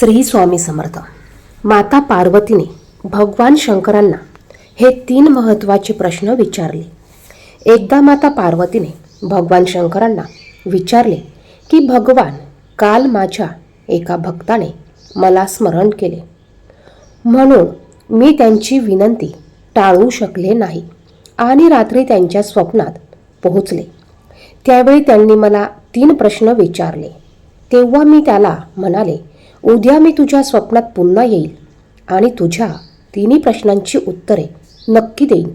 श्री स्वामी समर्थ. माता पार्वतीने भगवान शंकरांना हे तीन महत्त्वाचे प्रश्न विचारले. एकदा माता पार्वतीने भगवान शंकरांना विचारले की भगवान काल माझ्या एका भक्ताने मला स्मरण केले. म्हणून मी त्यांची विनंती टाळू शकले नाही आणि रात्री त्यांच्या स्वप्नात पोहोचले. त्यावेळी त्यांनी मला तीन प्रश्न विचारले. तेव्हा मी त्याला म्हणाले उद्या मी तुझ्या स्वप्नात पुन्हा येईल आणि तुझ्या तिन्ही प्रश्नांची उत्तरे नक्की देईन.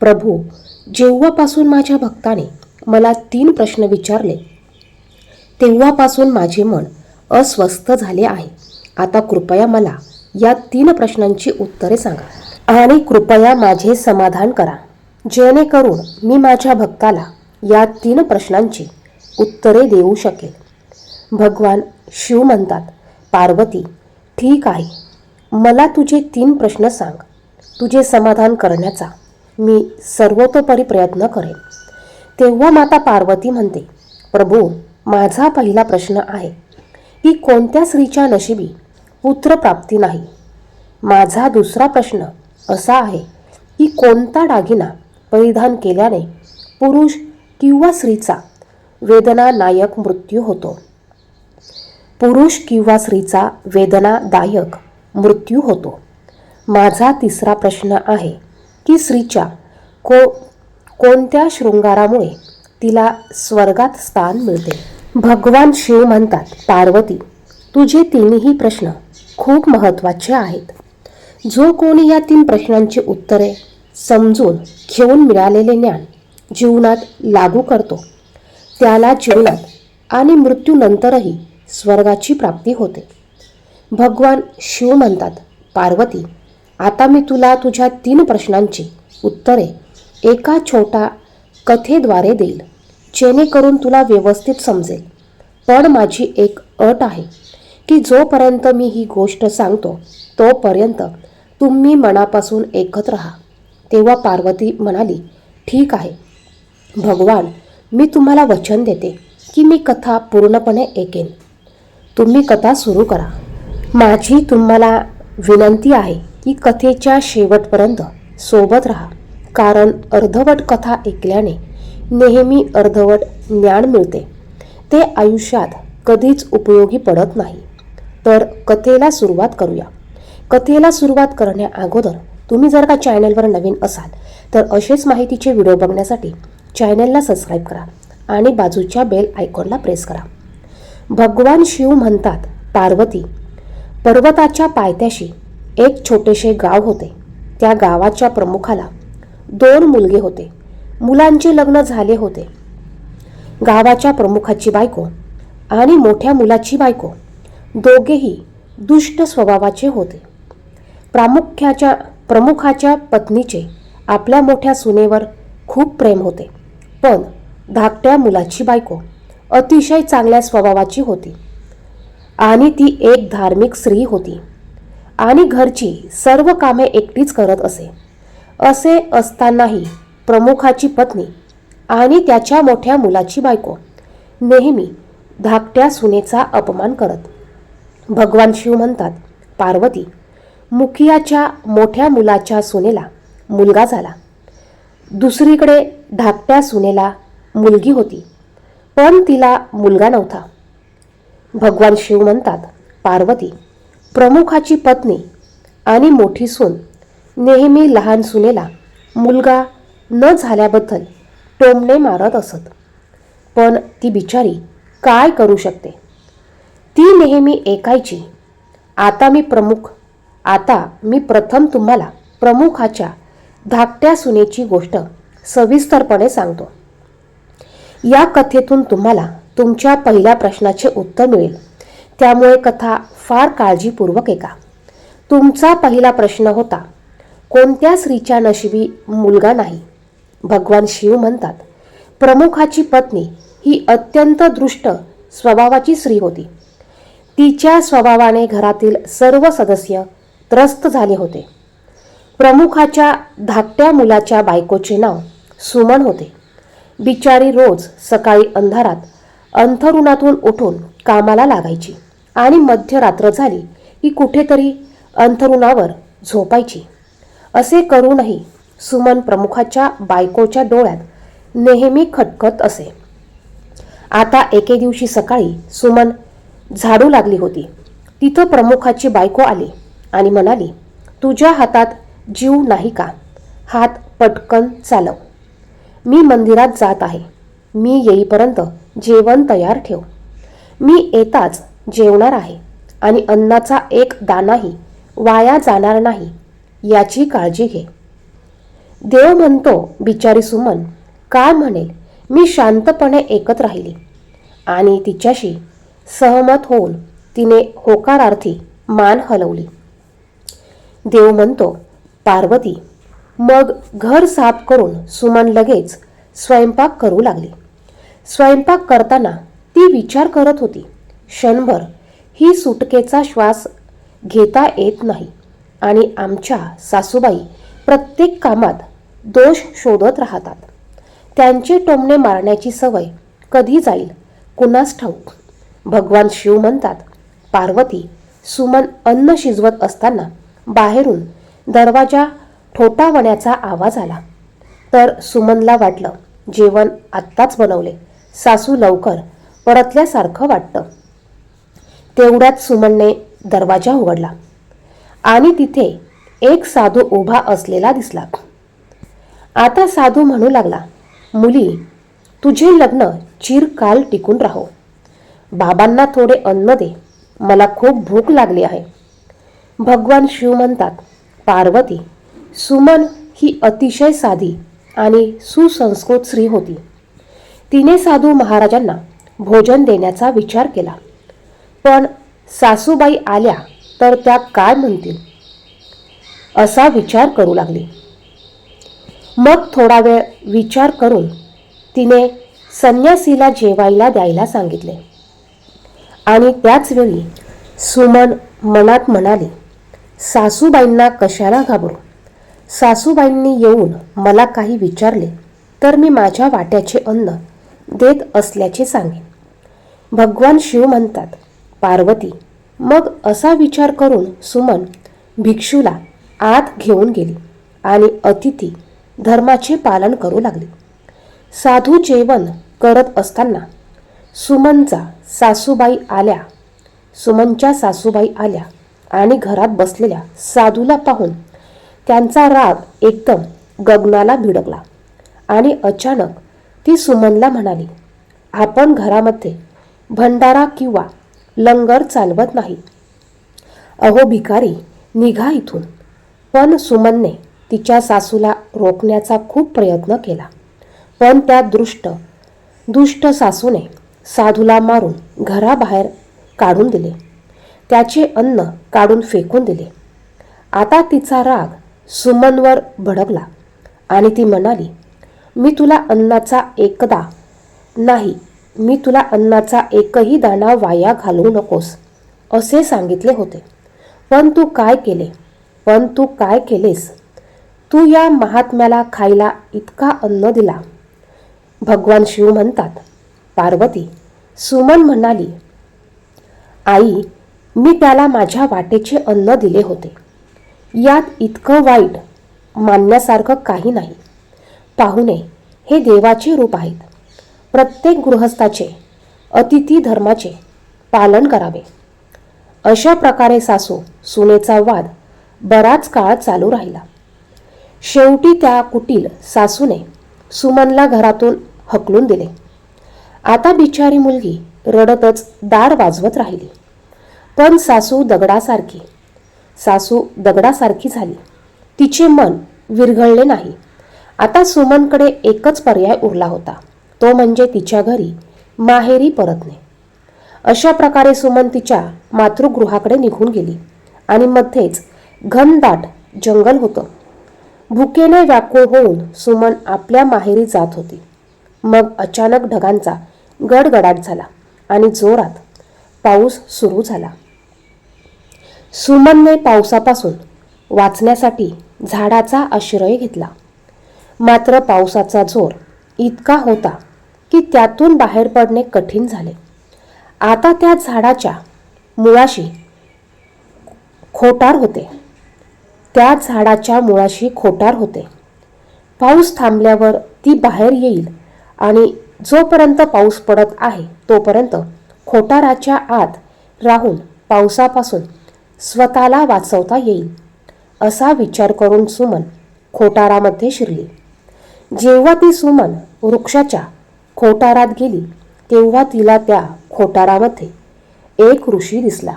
प्रभू जेव्हापासून माझ्या भक्ताने मला तीन प्रश्न विचारले तेव्हापासून माझे मन अस्वस्थ झाले आहे. आता कृपया मला या तीन प्रश्नांची उत्तरे सांगा आणि कृपया माझे समाधान करा. जेणेकरून मी माझ्या भक्ताला या तीन प्रश्नांची उत्तरे देऊ शकेल भगवान शिव म्हणतात पार्वती ठीक आहे. मला तुझे तीन प्रश्न सांग. तुझे समाधान करण्याचा मी सर्वतोपरी प्रयत्न करेन. तेव्हा माता पार्वती म्हणते प्रभू माझा पहिला प्रश्न आहे की कोणत्या स्त्रीच्या नशिबी पुत्रप्राप्ती नाही? माझा दुसरा प्रश्न असा आहे की कोणता दागिना परिधान केल्याने पुरुष किंवा स्त्रीचा वेदनानायक मृत्यू होतो? पुरुष किंवा स्त्रीचा वेदनादायक मृत्यू होतो. माझा तिसरा प्रश्न आहे की स्त्रीच्या को कोणत्या शृंगारामुळे तिला स्वर्गात स्थान मिळते? भगवान शिव म्हणतात पार्वती तुझे तिन्ही प्रश्न खूप महत्त्वाचे आहेत. जो कोणी या तीन प्रश्नांची उत्तरे समजून घेऊन मिळालेले ज्ञान जीवनात लागू करतो त्याला जीवनात आणि मृत्यूनंतरही स्वर्गाची प्राप्ती होते. भगवान शिव म्हणतात पार्वती आता मी तुला तुझ्या तीन प्रश्नांची उत्तरे एका छोटा कथेद्वारे देईल जेणेकरून तुला व्यवस्थित समजेल. पण माझी एक अट आहे की जोपर्यंत मी ही गोष्ट सांगतो तोपर्यंत तुम्ही मनापासून एकत्र राहा. तेव्हा पार्वती म्हणाली ठीक आहे. भगवान मी तुम्हाला वचन देते की मी कथा पूर्णपणे ऐकेन. तुम्ही कथा सुरू करा. माझी तुम्हाला विनंती आहे की कथेच्या शेवटपर्यंत सोबत राहा. कारण अर्धवट कथा ऐकल्याने नेहमी अर्धवट ज्ञान मिळते. ते आयुष्यात कधीच उपयोगी पडत नाही. तर कथेला सुरुवात करूया. कथेला सुरुवात करण्या अगोदर तुम्ही जर का चॅनलवर नवीन असाल तर असेच माहितीचे व्हिडिओ बघण्यासाठी चॅनलला सबस्क्राईब करा आणि बाजूच्या बेल आयकॉनला प्रेस करा. भगवान शिव म्हणतात पार्वती पर्वताच्या पायथ्याशी एक छोटेसे गाव होते. त्या गावाच्या प्रमुखाला दोन मुलगे होते. मुलांचे लग्न झाले होते. गावाच्या प्रमुखाची बायको आणि मोठ्या मुलाची बायको दोघेही दुष्ट स्वभावाचे होते. प्रामुख्याच्या प्रमुखाच्या पत्नीचे आपल्या मोठ्या सुनेवर खूप प्रेम होते. पण धाकट्या मुलाची बायको अतिशय चांगल्या स्वभावाची होती. आणि ती एक धार्मिक स्त्री होती. आणि घरची सर्व कामे एकटीच करत असे. असे असतानाही प्रमुखाची पत्नी आणि त्याच्या मोठ्या मुलाची बायको नेहमी धाकट्या सुनेचा अपमान करत. भगवान शिव म्हणतात पार्वती मुखियाच्या मोठ्या मुलाच्या सुनेला मुलगा झाला. दुसरीकडे धाकट्या सुनेला मुलगी होती. पण तिला मुलगा नव्हता. भगवान शिव म्हणतात पार्वती प्रमुखाची पत्नी आणि मोठी सून नेहमी लहान सुनेला मुलगा न झाल्याबद्दल टोमणे मारत असत. पण ती बिचारी काय करू शकते? ती नेहमी ऐकायची आता मी प्रमुख आता मी प्रथम तुम्हाला प्रमुखाच्या धाकट्या सुनेची गोष्ट सविस्तरपणे सांगतो. या कथेतून तुम्हाला तुमच्या पहिल्या प्रश्नाचे उत्तर मिळेल. त्यामुळे कथा फार काळजीपूर्वक ऐका. तुमचा पहिला प्रश्न होता कोणत्या स्त्रीच्या नशिबी मुलगा नाही? भगवान शिव म्हणतात प्रमुखाची पत्नी ही अत्यंत दृष्ट स्वभावाची स्त्री होती. तिच्या स्वभावाने घरातील सर्व सदस्य त्रस्त झाले होते. प्रमुखाच्या धाकट्या मुलाच्या बायकोचे नाव सुमन होते. बिचारी रोज सकाळी अंधारात अंथरुणातून उठून कामाला लागायची आणि मध्यरात्र झाली की कुठेतरी अंथरुणावर झोपायची. असे करूनही सुमन प्रमुखाच्या बायकोच्या डोळ्यात नेहमी खटकत असे. आता एके दिवशी सकाळी सुमन झाडू लागली होती. तिथं प्रमुखाची बायको आली आणि म्हणाली तुझ्या हातात जीव नाही का? हात पटकन चालव. मी मंदिरात जात आहे. मी येईपर्यंत जेवण तयार ठेव. मी येताच जेवणार आहे आणि अन्नाचा एक दानाही वाया जाणार नाही याची काळजी घे. देव म्हणतो बिचारी सुमन काय म्हणेल? मी शांतपणे ऐकत राहिली आणि तिच्याशी सहमत होऊन तिने होकारार्थी मान हलवली. देव म्हणतो पार्वती मग घर साफ करून सुमन लगेच स्वयंपाक करू लागली. स्वयंपाक करताना ती विचार करत होती क्षणभर ही सुटकेचा श्वास घेता येत नाही आणि आमच्या सासूबाई प्रत्येक कामात दोष शोधत राहतात. त्यांचे टोमणे मारण्याची सवय कधी जाईल कुणास ठाऊक. भगवान शिव म्हणतात पार्वती सुमन अन्न शिजवत असताना बाहेरून दरवाजा ठोटावण्याचा आवाज आला. तर सुमनला वाटलं जेवण आत्ताच बनवले. सासू लवकर परतल्यासारखं वाटतं. तेवढ्यात सुमनने दरवाजा उघडला. आणि तिथे एक साधू उभा असलेला दिसला. आता साधू म्हणू लागला मुली तुझे लग्न चिरकाल टिकून राहो. बाबांना थोडे अन्न दे. मला खूप भूक लागली आहे. भगवान शिव म्हणतात पार्वती सुमन ही अतिशय साधी आणि सुसंस्कृत स्त्री होती. तिने साधू महाराजांना भोजन देण्याचा विचार केला. पण सासूबाई आल्या तर त्या काय म्हणतील? असा विचार करू लागली. मग थोडा वेळ विचार करून तिने संन्यासीला जेवायला द्यायला सांगितले. आणि त्याचवेळी सुमन मनात म्हणाली सासूबाईंना कशाला घाबरू? सासूबाईंनी येऊन मला काही विचारले तर मी माझ्या वाट्याचे अन्न देत असल्याचे सांगेन. भगवान शिव म्हणतात पार्वती मग असा विचार करून सुमन भिक्षूला आत घेऊन गेली आणि अतिथी धर्माचे पालन करू लागली. साधू जेवण करत असताना सुमनचा सासूबाई आल्या. सुमनच्या सासूबाई आल्या आणि घरात बसलेल्या साधूला पाहून त्यांचा राग एकदम गगनाला भिडकला. आणि अचानक ती सुमनला म्हणाली आपण घरामध्ये भंडारा किंवा लंगर चालवत नाही. अहो भिकारी निघा इथून. पण सुमनने तिच्या सासूला रोखण्याचा खूप प्रयत्न केला. पण त्या दृष्ट दुष्ट सासूने साधूला मारून घराबाहेर काढून दिले. त्याचे अन्न काढून फेकून दिले. आता तिचा राग सुमनवर भडकला आणि ती म्हणाली मी तुला अन्नाचा एकदा नाही मी तुला अन्नाचा एकही दाणा वाया घालवू नकोस असे सांगितले होते. पण तू काय केले? पण तू काय केलेस? तू या महात्म्याला खायला इतका अन्न दिला. भगवान शिव म्हणतात पार्वती सुमन म्हणाली आई मी त्याला माझ्या वाटेचे अन्न दिले होते. यात इतकं वाईट मानण्यासारखं काही नाही. पाहुणे हे देवाचे रूप आहेत. प्रत्येक गृहस्थाचे अतिथी धर्माचे पालन करावे. अशा प्रकारे सासू सुनेचा वाद बराच काळ चालू राहिला. शेवटी त्या कुटील सासूने सुमनला घरातून हकलून दिले. आता बिचारी मुलगी रडतच दार वाजवत राहिली. पण सासू दगडासारखी सासू दगडासारखी झाली. तिचे मन विरघळले नाही. आता सुमनकडे एकच पर्याय उरला होता. तो म्हणजे तिच्या घरी माहेरी परतणे. अशा प्रकारे सुमन तिच्या मातृगृहाकडे निघून गेली आणि मध्येच घनदाट जंगल होतं. भुकेने व्याकुळ होऊन सुमन आपल्या माहेरी जात होती. मग अचानक ढगांचा गडगडाट झाला आणि जोरात पाऊस सुरू झाला. सुमनने पावसापासून वाचण्यासाठी झाडाचा आश्रय घेतला. मात्र पावसाचा जोर इतका होता की त्यातून बाहेर पडणे कठीण झाले. आता त्या झाडाच्या मुळाशी खोटार होते. त्या झाडाच्या मुळाशी खोटार होते. पाऊस थांबल्यावर ती बाहेर येईल आणि जोपर्यंत पाऊस पडत आहे तोपर्यंत खोटाराच्या आत राहून पावसापासून स्वतःला वाचवता येईल असा विचार करून सुमन खोटारामध्ये शिरली. जेव्हा ती सुमन वृक्षाच्या खोटारात गेली तेव्हा तिला त्या खोटारामध्ये एक ऋषी दिसला.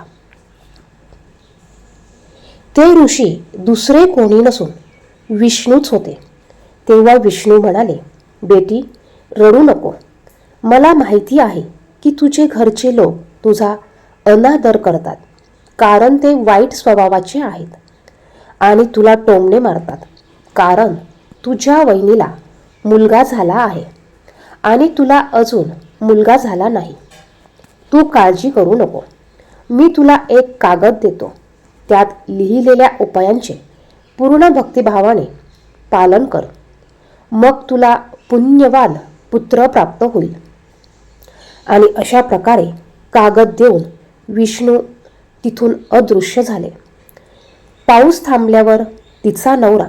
ते ऋषी दुसरे कोणी नसून विष्णूच होते. तेव्हा विष्णू म्हणाले बेटी रडू नको. मला माहिती आहे की तुझे घरचे लोक तुझा अनादर करतात. कारण ते वाईट स्वभावाचे आहेत. आणि तुला टोमणे मारतात. कारण तुझ्या वहिनीला मुलगा झाला आहे. आणि तुला अजून मुलगा झाला नाही. तू काळजी करू नको. मी तुला एक कागद देतो. त्यात लिहिलेल्या उपायांचे पूर्ण भक्तिभावाने पालन कर. मग तुला पुण्यवान पुत्र प्राप्त होईल. आणि अशा प्रकारे कागद देऊन विष्णू तिथून अदृश्य झाले. पाऊस थांबल्यावर तिचा नवरा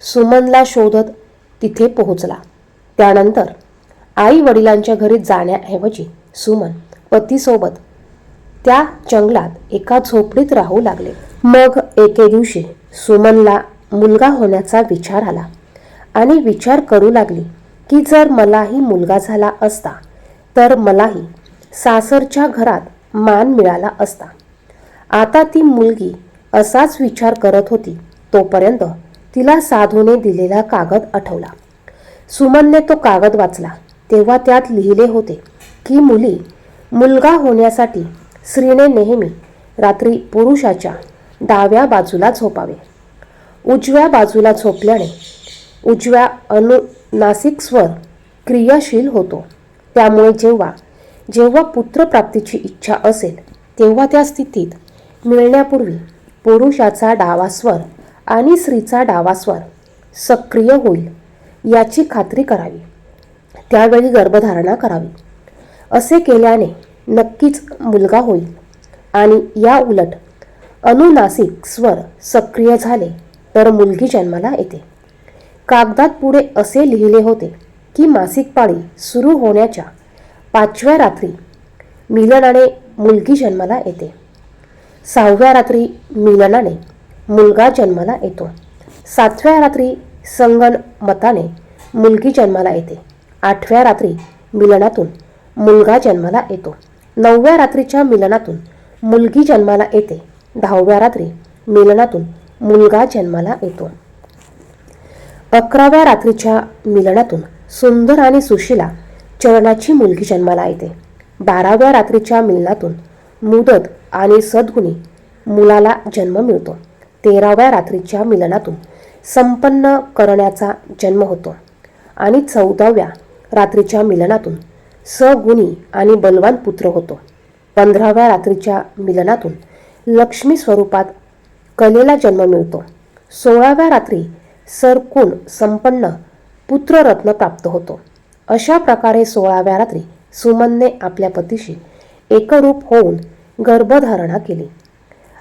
सुमनला शोधत तिथे पोहोचला. त्यानंतर आई वडिलांच्या घरी जाण्याऐवजी सुमन पतीसोबत त्या जंगलात एका झोपडीत राहू लागले. मग एके दिवशी सुमनला मुलगा होण्याचा विचार आला आणि विचार करू लागली की जर मलाही मुलगा झाला असता तर मलाही सासरच्या घरात मान मिळाला असता. आता ती मुलगी असाच विचार करत होती. तोपर्यंत तिला साधूने दिलेला कागद आठवला. सुमनने तो कागद वाचला. तेव्हा त्यात लिहिले होते की मुली मुलगा होण्यासाठी स्त्रीने नेहमी रात्री पुरुषाच्या डाव्या बाजूला झोपावे. उजव्या बाजूला झोपल्याने उजव्या अनुनासिक स्वर क्रियाशील होतो. त्यामुळे जेव्हा जेव्हा पुत्रप्राप्तीची इच्छा असेल तेव्हा त्या स्थितीत मिळण्यापूर्वी पुरुषाचा डावा स्वर आणि स्त्रीचा डावा स्वर सक्रिय होईल याची खात्री करावी. त्यावेळी गर्भधारणा करावी. असे केल्याने नक्कीच मुलगा होईल आणि या उलट अनुनासिक स्वर सक्रिय झाले तर मुलगी जन्माला येते. कागदात पुढे असे लिहिले होते की मासिक पाळी सुरू होण्याच्या पाचव्या रात्री मिलनाने मुलगी जन्माला येते. सहाव्या रात्री मिलनाने मुलगा जन्माला येतो. सातव्या रात्री संगन मताने मुलगी जन्माला येते. आठव्या रात्री मिलनातून मुलगा जन्माला येतो. नवव्या रात्रीच्या मिलनातून मुलगी जन्माला येते. दहाव्या रात्री मिलनातून मुलगा जन्माला येतो. अकराव्या रात्रीच्या मिलनातून सुंदर आणि सुशीला चरणाची मुलगी जन्माला येते. बाराव्या रात्रीच्या मिलनातून मुदत आणि सद्गुणी मुलाला जन्म मिळतो. तेराव्या रात्रीच्या मिलनातून संपन्न करण्याचा जन्म होतो. आणि चौदाव्या रात्रीच्या मिलनातून सगुणी आणि बलवान पुत्र होतो. पंधराव्या रात्रीच्या मिलनातून लक्ष्मी स्वरूपात कलेला जन्म मिळतो. सोळाव्या रात्री सरकून संपन्न पुत्ररत्न प्राप्त होतो. अशा प्रकारे सोळाव्या रात्री सुमनने आपल्या पतीशी एकरूप होऊन गर्भधारणा केली.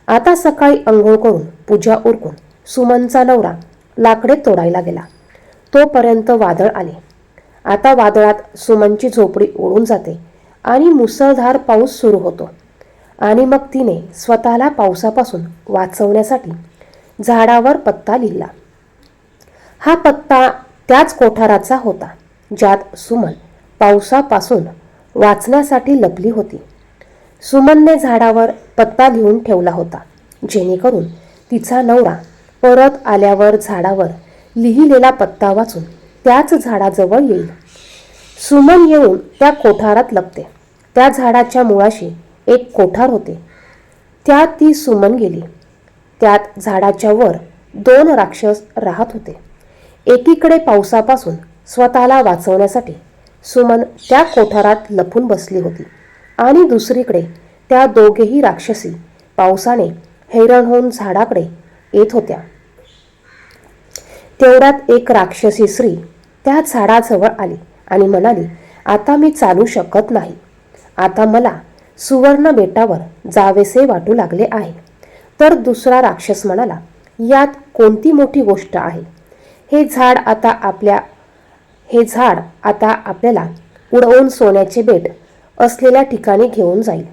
आता सकाळी अंघोळ करून पूजा उरकून सुमनचा नवरा लाकडे तोडायला गेला. तोपर्यंत वादळ आले. आता वादळात सुमनची झोपडी उडून जाते आणि मुसळधार पाऊस सुरू होतो. आणि मग तिने स्वतःला पावसापासून वाचवण्यासाठी झाडावर पत्ता लिहिला. हा पत्ता त्याच कोठाराचा होता ज्यात सुमन पावसापासून वाचण्यासाठी लपली होती. सुमनने झाडावर पत्ता लिहून ठेवला होता. जेणेकरून तिचा नवरा परत आल्यावर झाडावर लिहिलेला पत्ता वाचून त्याच झाडाजवळ येईल. सुमन येऊन त्या कोठारात लपते. त्या झाडाच्या मुळाशी एक कोठार होते. त्यात ती सुमन गेली. त्यात झाडाच्या वर दोन राक्षस राहत होते. एकीकडे पावसापासून स्वतःला वाचवण्यासाठी सुमन त्या कोठारात लपून बसली होती. आणि दुसरीकडे त्या दोघेही राक्षसी पावसाने हैराण होऊन झाडाकडे येत होत्या. तेवढ्यात एक राक्षसी स्त्री त्या झाडाजवळ आली आणि म्हणाली आता मी चालू शकत नाही. आता मला सुवर्ण बेटावर जावेसे वाटू लागले आहे. तर दुसरा राक्षस म्हणाला यात कोणती मोठी गोष्ट आहे? हे झाड आता आपल्या हे झाड आता आपल्याला उडवून सोन्याचे बेट असलेल्या ठिकाणी घेऊन जाईल.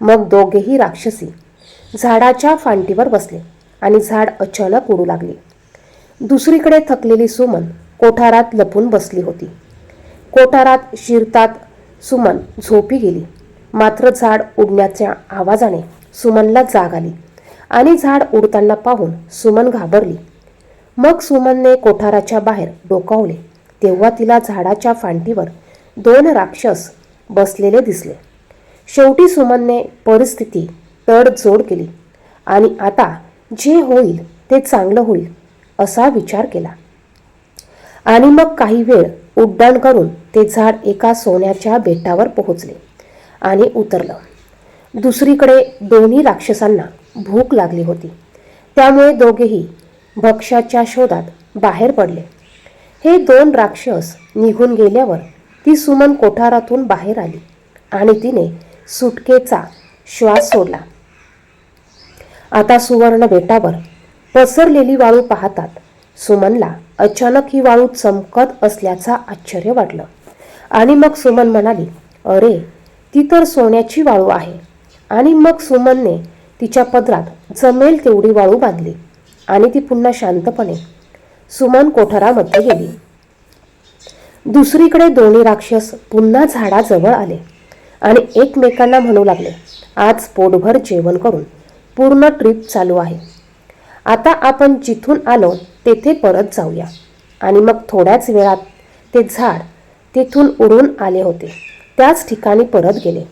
मग दोघेही राक्षसी झाडाच्या फांटीवर बसले आणि झाड अचानक उडू लागले. दुसरीकडे थकलेली सुमन कोठारात लपून बसली होती. कोठारात शिरतात सुमन झोपी गेली. मात्र झाड उडण्याच्या आवाजाने सुमनला जाग आली आणि झाड उडताना पाहून सुमन घाबरली. मग सुमनने कोठाराच्या बाहेर डोकावले. तेव्हा तिला झाडाच्या फांटीवर दोन राक्षस बसलेले दिसले. शेवटी सुमनने परिस्थिती तडजोड केली आणि आता जे होईल ते चांगलं होईल असा विचार केला. आणि मग काही वेळ उड्डाण करून ते झाड एका सोन्याच्या बेटावर पोहोचले आणि उतरलं. दुसरीकडे दोन्ही राक्षसांना भूक लागली होती. त्यामुळे दोघेही भक्ष्याच्या शोधात बाहेर पडले. हे दोन राक्षस निघून गेल्यावर ती सुमन कोठारातून बाहेर आली आणि तिने सुटकेचा श्वास सोडला. आता सुवर्ण बेटावर पसरलेली वाळू पाहतात. सुमनला अचानक ही वाळू चमकत असल्याचा आश्चर्य वाटलं. आणि मग सुमन म्हणाली अरे ती तर सोन्याची वाळू आहे. आणि मग सुमनने तिच्या पदरात जमेल तेवढी वाळू बांधली आणि ती पुन्हा शांतपणे सुमन कोठारामध्ये गेली. दुसरीकडे दोन्ही राक्षस पुन्हा झाडाजवळ आले आणि एकमेकांना म्हणू लागले आज पोटभर जेवण करून पूर्ण ट्रिप चालू आहे. आता आपण जिथून आलो तेथे परत जाऊया. आणि मग थोड्याच वेळात ते झाड तेथून उडून आले होते त्याच ठिकाणी परत गेले.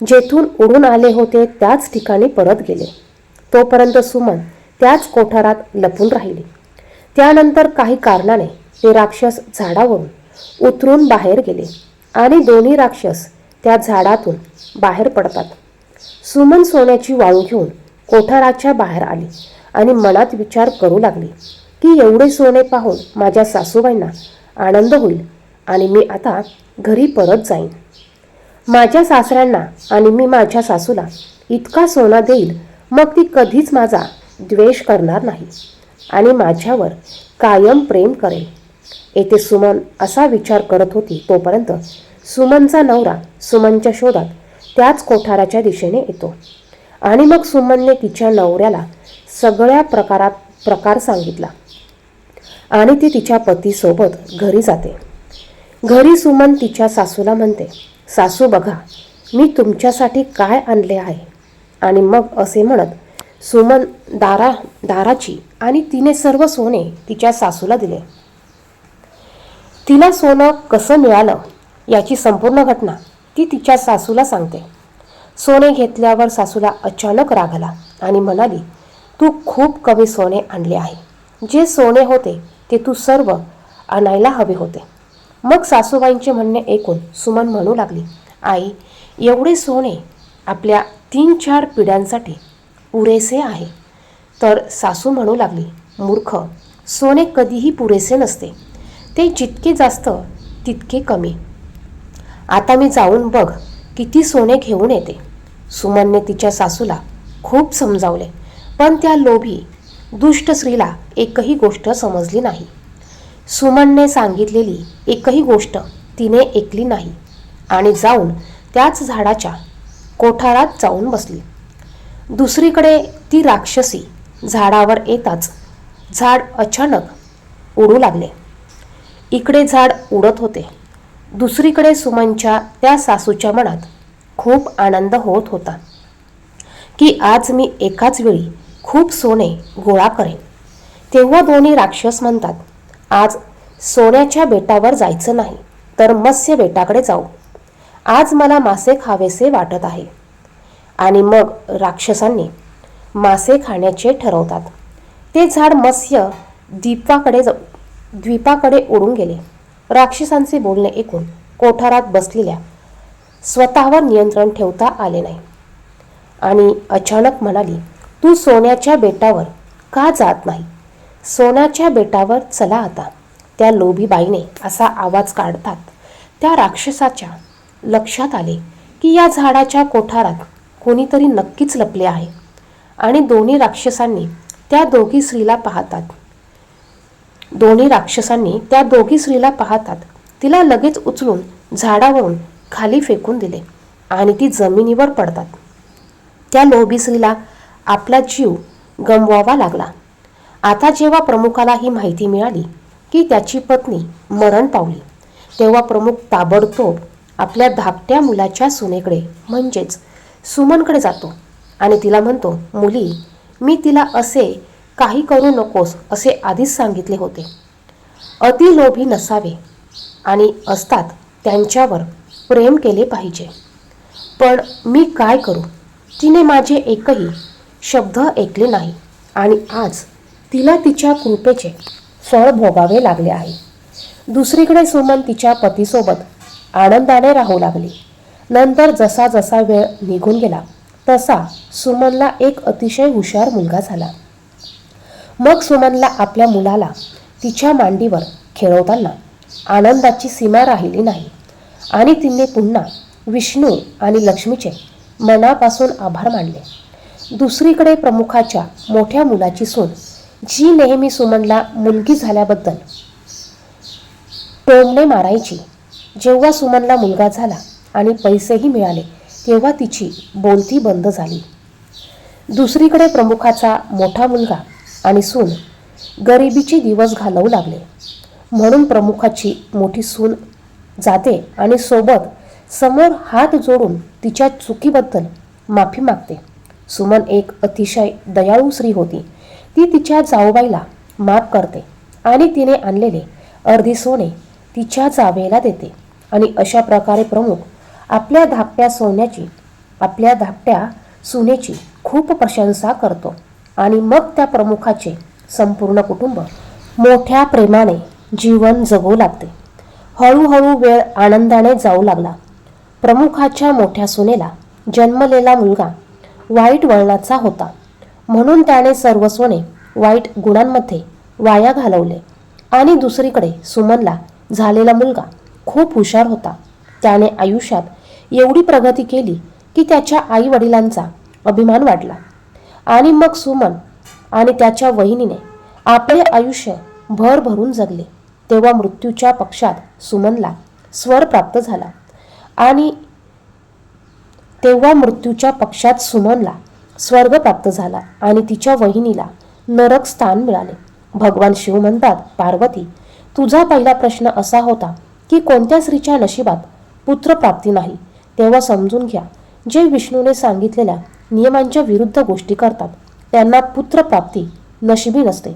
जेथून उडून आले होते त्याच ठिकाणी परत गेले. तोपर्यंत सुमन त्याच कोठारात लपून राहिली. त्यानंतर काही कारणाने ते राक्षस झाडावरून उतरून बाहेर गेले आणि दोन्ही राक्षस त्या झाडातून बाहेर पडतात. सुमन सोन्याची वाळू घेऊन कोठाराच्या बाहेर आली आणि मनात विचार करू लागली की एवढे सोने पाहून माझ्या सासूबाईंना आनंद होईल आणि मी आता घरी परत जाईन. माझ्या सासऱ्यांना आणि मी माझ्या सासूला इतका सोना देईल मग ती कधीच माझा द्वेष करणार नाही आणि माझ्यावर कायम प्रेम करेल. येथे सुमन असा विचार करत होती तोपर्यंत सुमनचा नवरा सुमनच्या शोधात त्याच कोठाराच्या दिशेने येतो. आणि मग सुमनने तिच्या नवऱ्याला सगळ्या प्रकारात प्रकार सांगितला. आणि ती तिच्या पतीसोबत घरी जाते. घरी सुमन तिच्या सासूला म्हणते सासू बघा मी तुमच्यासाठी काय आणले आहे? आणि मग असे म्हणत सुमन दारा दाराची आणि तिने सर्व सोने तिच्या सासूला दिले. तिला सोनं कसं मिळालं याची संपूर्ण घटना ती तिच्या सासूला सांगते. सोने घेतल्यावर सासूला अचानक राग आला आणि म्हणाली तू खूप कमी सोने आणले आहे. जे सोने होते ते तू सर्व आणायला हवे होते. मग सासूबाईंचे म्हणणे ऐकून सुमन म्हणू लागली आई एवढे सोने आपल्या तीन चार पिढ्यांसाठी पुरेसे आहे. तर सासू म्हणू लागली मूर्ख सोने कधीही पुरेसे नसते. ते जितके जास्त तितके कमी. आता मी जाऊन बघ किती सोने घेऊन येते. सुमनने तिच्या सासूला खूप समजावले पण त्या लोभी दुष्ट स्त्रीला एकही गोष्ट समजली नाही. सुमनने सांगितलेली एकही गोष्ट तिने ऐकली नाही आणि जाऊन त्याच झाडाच्या कोठारात जाऊन बसली. दुसरीकडे ती राक्षसी झाडावर येताच झाड अचानक उडू लागले. इकडे झाड उडत होते. दुसरीकडे सुमनच्या त्या सासूच्या मनात खूप आनंद होत होता. की आज मी एकाच वेळी खूप सोने गोळा करेन. तेव्हा दोन्ही राक्षस म्हणतात आज सोन्याच्या बेटावर जायचं नाही तर मत्स्य बेटाकडे जाऊ. आज मला मासे खावेसे वाटत आहे. आणि मग राक्षसांनी मासे खाण्याचे ठरवतात. ते झाड मत्स्य द्वीपाकडे जाऊ. द्वीपाकडे उडून गेले. राक्षसांचे बोलणे ऐकून कोठारात बसलेल्या स्वतःवर नियंत्रण ठेवता आले नाही. आणि अचानक म्हणाली तू सोन्याच्या बेटावर का जात नाही? सोन्याच्या बेटावर चला आता. त्या लोभी बाईने असा आवाज काढतात. त्या राक्षसाच्या लक्षात आले की या झाडाच्या कोठारात कोणीतरी नक्कीच लपले आहे. आणि दोन्ही राक्षसांनी त्या दोघी स्त्रीला पाहतात. दोन्ही राक्षसांनी त्या दोघी स्त्रीला पाहतात. तिला लगेच उचलून झाडावरून खाली फेकून दिले आणि ती जमिनीवर पडतात. त्या लोभी स्त्रीला आपला जीव गमवावा लागला. आता जेव्हा प्रमुखाला ही माहिती मिळाली की त्याची पत्नी मरण पावली तेव्हा प्रमुख ताबडतोब आपल्या धाकट्या मुलाच्या सुनेकडे म्हणजेच सुमनकडे जातो आणि तिला म्हणतो मुली मी तिला असे काही करू नकोस असे आधीच सांगितले होते. अतिलोभी नसावे आणि असतात त्यांच्यावर प्रेम केले पाहिजे. पण मी काय करू? तिने माझे एकही शब्द ऐकले नाही आणि आज तिला तिच्या कृपेचे फळ भोगावे लागले आहे. दुसरीकडे सुमन तिच्या पतीसोबत आनंदाने राहू लागली. नंतर जसा जसा वेळ निघून गेला तसा सुमनला एक अतिशय हुशार मुलगा झाला. मग सुमनला आपल्या मुलाला तिच्या मांडीवर खेळवताना आनंदाची सीमा राहिली नाही. आणि तिने पुन्हा विष्णू आणि लक्ष्मीचे मनापासून आभार मानले. दुसरीकडे प्रमुखाच्या मोठ्या मुलाची सून जी नेहमी सुमनला मुलगी झाल्याबद्दल टोमणे मारायची. जेव्हा सुमनला मुलगा झाला आणि पैसेही मिळाले तेव्हा तिची बोलती बंद झाली. दुसरीकडे प्रमुखाचा मोठा मुलगा आणि सून गरिबीचे दिवस घालवू लागले. म्हणून प्रमुखाची मोठी सून जाते आणि सोबत समोर हात जोडून तिच्या चुकीबद्दल माफी मागते. सुमन एक अतिशय दयाळू स्त्री होती. ती तिच्या जाऊबाईला माफ करते आणि तिने आणलेले अर्धी सोने तिच्या जावेला देते. आणि अशा प्रकारे प्रमुख आपल्या धाकट्या सोन्याची आपल्या धाकट्या सुनेची खूप प्रशंसा करतो. आणि मग त्या प्रमुखाचे संपूर्ण कुटुंब मोठ्या प्रेमाने जीवन जगू लागते. हळूहळू वेळ आनंदाने जाऊ लागला. प्रमुखाच्या मोठ्या सुनेला जन्मलेला मुलगा वाईट वळणाचा होता. म्हणून त्याने सर्व सोने वाईट गुणांमध्ये वाया घालवले आणि दुसरीकडे सुमनला झालेला मुलगा खूप हुशार होता. त्याने आयुष्यात एवढी प्रगती केली की त्याच्या आई वडिलांचा अभिमान वाढला आणि मग सुमन आणि त्याच्या वहिनीने आपले आयुष्य भर भरून जगले. तेव्हा मृत्यूच्या पक्षात सुमनला स्वर प्राप्त झाला. आणि तेव्हा मृत्यूच्या पक्षात सुमनला स्वर्ग प्राप्त झाला आणि तिच्या वहिनीला नरक स्थान मिळाले. भगवान शिव म्हणतात पार्वती तुझा पहिला प्रश्न असा होता की कोणत्या स्त्रीच्या नशिबात पुत्रप्राप्ती नाही? तेव्हा समजून घ्या. जे विष्णूने सांगितलेल्या नियमांच्या विरुद्ध गोष्टी करतात. त्यांना पुत्रप्राप्ती नशिबी नसते.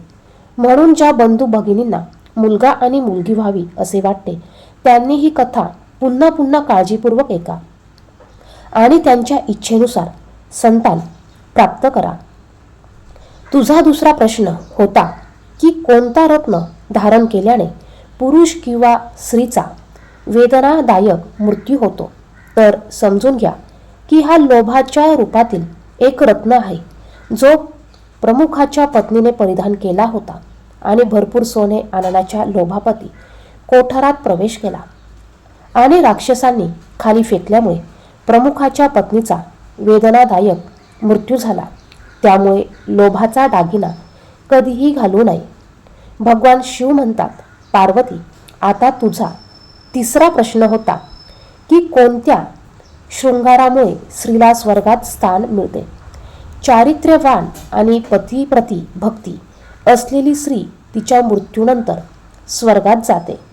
म्हणून ज्या बंधू भगिनींना मुलगा आणि मुलगी व्हावी असे वाटते त्यांनी ही कथा पुन्हा पुन्हा काळजीपूर्वक ऐका आणि त्यांच्या इच्छेनुसार संतान प्राप्त करा. तुझा दुसरा प्रश्न होता की कोणता रत्न धारण केल्याने पुरुष किंवा स्त्रीचा वेदनादायक मृत्यू होतो? तर समजून घ्या. की हा लोभाच्या रूपातील एक रत्न आहे जो प्रमुखाच्या पत्नीने परिधान केला होता आणि भरपूर सोने आणण्याच्या लोभापती कोठारात प्रवेश केला. आणि राक्षसांनी खाली फेकल्यामुळे प्रमुखाच्या पत्नीचा वेदनादायक मृत्यू झाला. त्यामुळे लोभाचा दागिना कधीही घालू नये. भगवान शिव म्हणतात पार्वती आता तुझा तिसरा प्रश्न होता की कोणत्या शृंगारामुळे स्त्रीला स्वर्गात स्थान मिळते. चारित्र्यवान आणि पतीप्रती भक्ती असलेली स्त्री तिच्या मृत्यूनंतर स्वर्गात जाते.